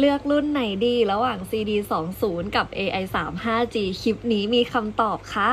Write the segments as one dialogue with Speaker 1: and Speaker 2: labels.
Speaker 1: เลือกรุ่นไหนดีระหว่าง CD 20กับ AI 3 5G คลิปนี้มีคำตอบค่ะ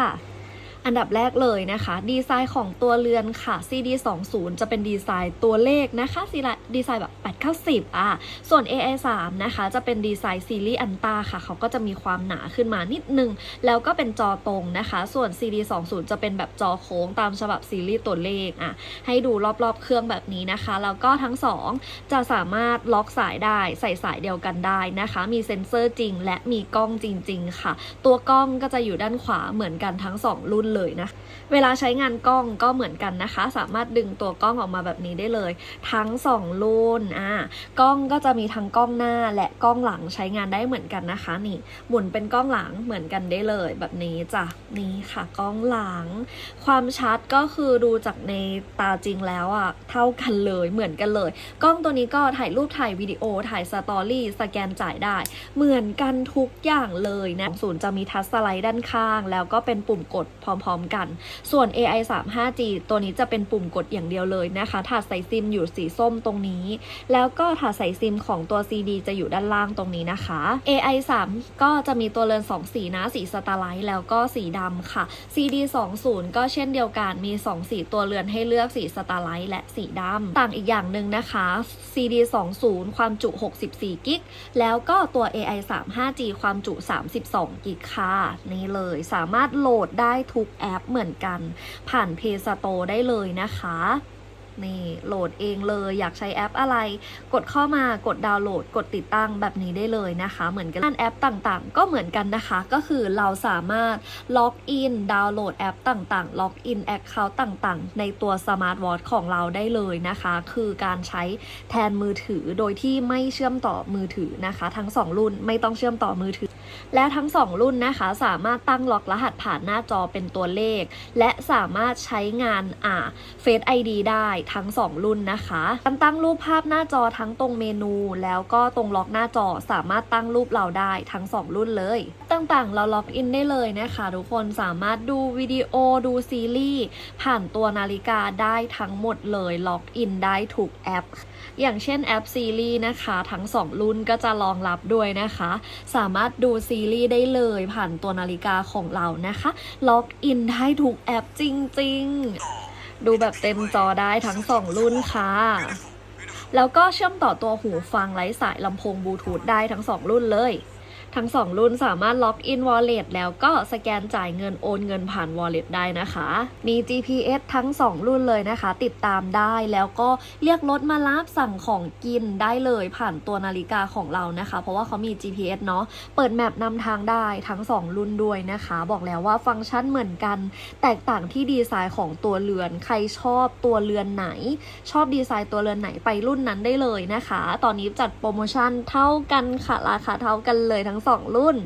Speaker 1: อันดับแรกเลยนะคะ ดีไซน์ของตัวเรือนค่ะ CD 20จะเป็นดีไซน์ตัวเลขนะคะสิละ ดีไซน์แบบ 890 อะ ส่วน AI3 นะคะ จะเป็นดีไซน์ซีรีส์อันตาค่ะ เขาก็จะมีความหนาขึ้นมานิดนึง แล้วก็เป็นจอตรงนะคะ ส่วน CD20 จะเป็นแบบจอโค้งตามฉบับซีรีส์ตัวเลขอะ ให้ดูรอบๆเครื่องแบบนี้นะคะ แล้วก็ทั้ง 2 จะสามารถล็อกสายได้ ใส่สายเดียวกันได้นะคะ มีเซ็นเซอร์จริง และมีกล้องจริง ๆ ค่ะ ตัวกล้องก็จะอยู่ด้านขวาเหมือนกันทั้ง 2 รุ่นเลยนะ เวลาใช้งานกล้องก็เหมือนกันนะคะ สามารถดึงตัวกล้องออกมาแบบนี้ได้เลย ทั้ง 2ลูนอ่ากล้องก็จะมีทั้งกล้องหน้าและกล้องหลังใช้งานได้เหมือนกันนะคะนี่หมุนเป็นกล้องหลังเหมือนกันได้เลยแบบนี้จ้ะนี่ค่ะกล้องหลัง ความชัดก็คือดูจากในตาจริงแล้วอะ่ะเท่ากันเลยเหมือนกันเลย กล้องตัวนี้ก็ถ่ายรูปถ่ายวิดีโอถ่ายสตอรี่สแกนจ่ายได้ เหมือนกันทุกอย่างเลยนะศูนย์จะมีทัชสไลด์ด้านข้าง แล้วก็เป็นปุ่มกดพร้อมๆกัน ส่วน AI 3 5G ตัวนี้จะเป็นปุ่มกดอย่างเดียวเลยนะคะถัดใส่ซิมอยู่สีส้มตรงนี้ แล้วก็ถาดใส่ซิมของตัว CD จะอยู่ด้านล่างตรงนี้นะคะ AI 3 ก็จะมีตัวเรือน2 สีนะสีสตาร์ไลท์แล้วก็สีดำค่ะ CD 20 ก็เช่นเดียวกันมี 2 สีตัวเรือนให้เลือกสีสตาร์ไลท์และสีดำต่างอีกอย่างหนึ่งนะคะ CD 20 ความจุ 64 กิก แล้วก็ตัว AI 3 5G ความจุ 32 กิกค่ะ นี่เลยสามารถโหลดได้ทุกแอปเหมือนกัน ผ่าน Play Store ได้เลยนะคะ นี่โหลดเองเลยอยากใช้แอปอะไร กดเข้ามากดดาวน์โหลด กดติดตั้งแบบนี้ได้เลยนะคะ เหมือนกันแอปต่างๆ ก็เหมือนกันนะคะ ก็คือเราสามารถล็อกอินดาวน์โหลดแอปต่างๆล็อกอินแอคเคาท์ต่างๆ ในตัวสมาร์ทวอทของเราได้เลยนะคะ คือการใช้แทนมือถือโดยที่ไม่เชื่อมต่อมือถือนะคะ ทั้งสองรุ่นไม่ต้องเชื่อมต่อมือถือ และทั้ง 2 รุ่นนะคะ สามารถตั้งล็อกรหัสผ่านหน้าจอเป็นตัวเลข และสามารถใช้งานอ่า Face ID ได้ทั้ง 2 รุ่นนะคะการตั้งรูปภาพหน้าจอทั้งตรงเมนู แล้วก็ตรงล็อกหน้าจอสามารถตั้งรูปเราได้ทั้ง 2 รุ่นเลย ต่างๆ เราล็อกอินได้เลยนะคะ ทุกคนสามารถดูวิดีโอดูซีรีส์ผ่านตัวนาฬิกาได้ทั้งหมดเลยล็อกอินได้ทุกแอป อย่างเช่นแอปซีรีส์นะคะ ทั้ง 2 รุ่นก็จะรองรับด้วยนะคะ สามารถดูซีรีส์ได้เลยผ่านตัวนาฬิกาของเรานะคะ ล็อกอินได้ทุกแอปจริง ๆ ดูแบบเต็มจอได้ทั้ง 2 รุ่นค่ะแล้วก็เชื่อมต่อตัวหูฟังไร้สายลำโพงบลูทูธได้ทั้ง 2 รุ่นเลย ทั้ง 2 รุ่นสามารถล็อกอิน Wallet แล้วก็สแกนจ่ายเงินโอนเงินผ่าน Wallet ได้นะคะ มี GPS ทั้ง 2 รุ่นเลยนะคะ ติดตามได้แล้วก็เรียกรถมารับสั่งของกินได้เลยผ่านตัวนาฬิกาของเรานะคะ เพราะว่าเขามี GPS เนาะเปิดแมปนำทางได้ทั้ง 2 รุ่นด้วยนะคะ บอกแล้วว่าฟังก์ชันเหมือนกัน แตกต่างที่ดีไซน์ของตัวเรือน ใครชอบตัวเรือนไหน ชอบดีไซน์ตัวเรือนไหนไปรุ่นนั้นได้เลยนะคะ ตอนนี้จัดโปรโมชั่นเท่ากันค่ะราคาเท่ากันเลยทั้งสองรุ่น